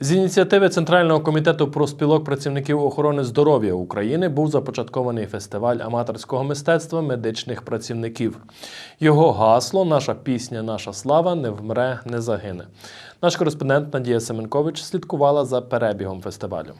З ініціативи Центрального комітету профспілок працівників охорони здоров'я України був започаткований фестиваль аматорського мистецтва медичних працівників. Його гасло Наша пісня, наша слава не вмре, не загине. Наш кореспондент Надія Семенкович слідкувала за перебігом фестивалю.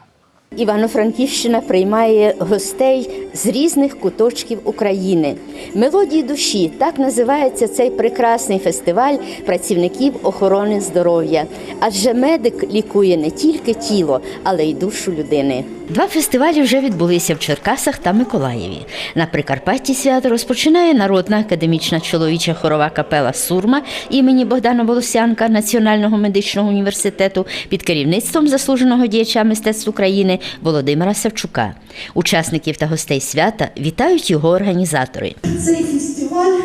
Івано-Франківщина приймає гостей з різних куточків України. Мелодії душі так називається цей прекрасний фестиваль працівників охорони здоров'я. Адже медик лікує не тільки тіло, але й душу людини. Два фестивалі вже відбулися в Черкасах та Миколаєві. На Прикарпатті свято розпочинає народна академічна чоловіча хорова капела Сурма імені Богдана Волосянка Національного медичного університету під керівництвом заслуженого діяча мистецтв України Володимира Савчука. Учасників та гостей свята вітають його організатори. Цей фестиваль,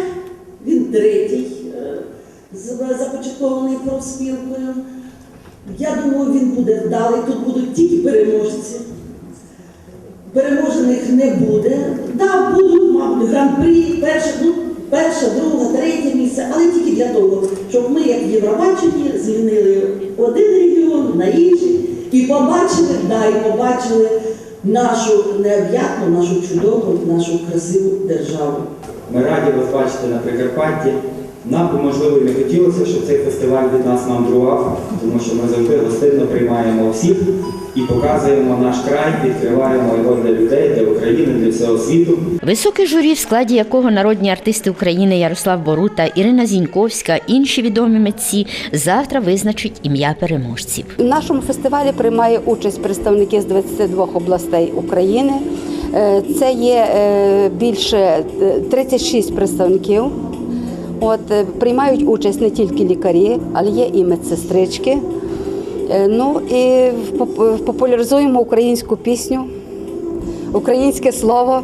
він третій, е, започаткований профспілкою. Я думаю, він буде вдалий. Тут будуть тільки переможці. Переможених не буде. Да, будуть, мабуть, гран-прі, перше, ну, перше, друге, третє місце, але тільки для того, щоб ми, як в Євробаченні, змінили один регіон на інший і побачили, да, і побачили нашу необ'ятну, нашу чудову, нашу красиву державу. Ми раді вас бачити на Прикарпатті. Нам би, можливо, і не хотілося, щоб цей фестиваль від нас мандрував, тому що ми завжди гостинно приймаємо всіх і показуємо наш край, відкриваємо його для людей, для України, для всього світу. Високе журі, в складі якого народні артисти України Ярослав Борута, Ірина Зіньковська, інші відомі митці завтра визначить ім'я переможців. У нашому фестивалі приймає участь представники з 22 областей України. Е, Це є е, більше е, 36 представників. От, е, приймають участь не тільки лікарі, але є і медсестрички. Е, Ну і поп- популяризуємо українську пісню, українське слово.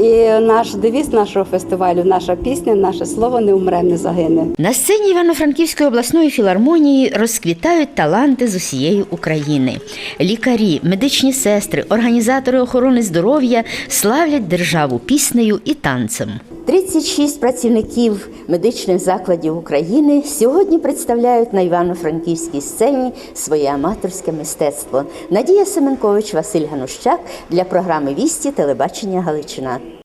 І наш девіз нашого фестивалю, наша пісня, наше слово не умре, не загине. На сцені Івано-Франківської обласної філармонії розквітають таланти з усієї України. Лікарі, медичні сестри, організатори охорони здоров'я славлять державу піснею і танцем. 36 працівників медичних закладів України сьогодні представляють на Івано-Франківській сцені своє аматорське мистецтво. Надія Семенкович, Василь Ганущак для програми Вісті телебачення Галичина.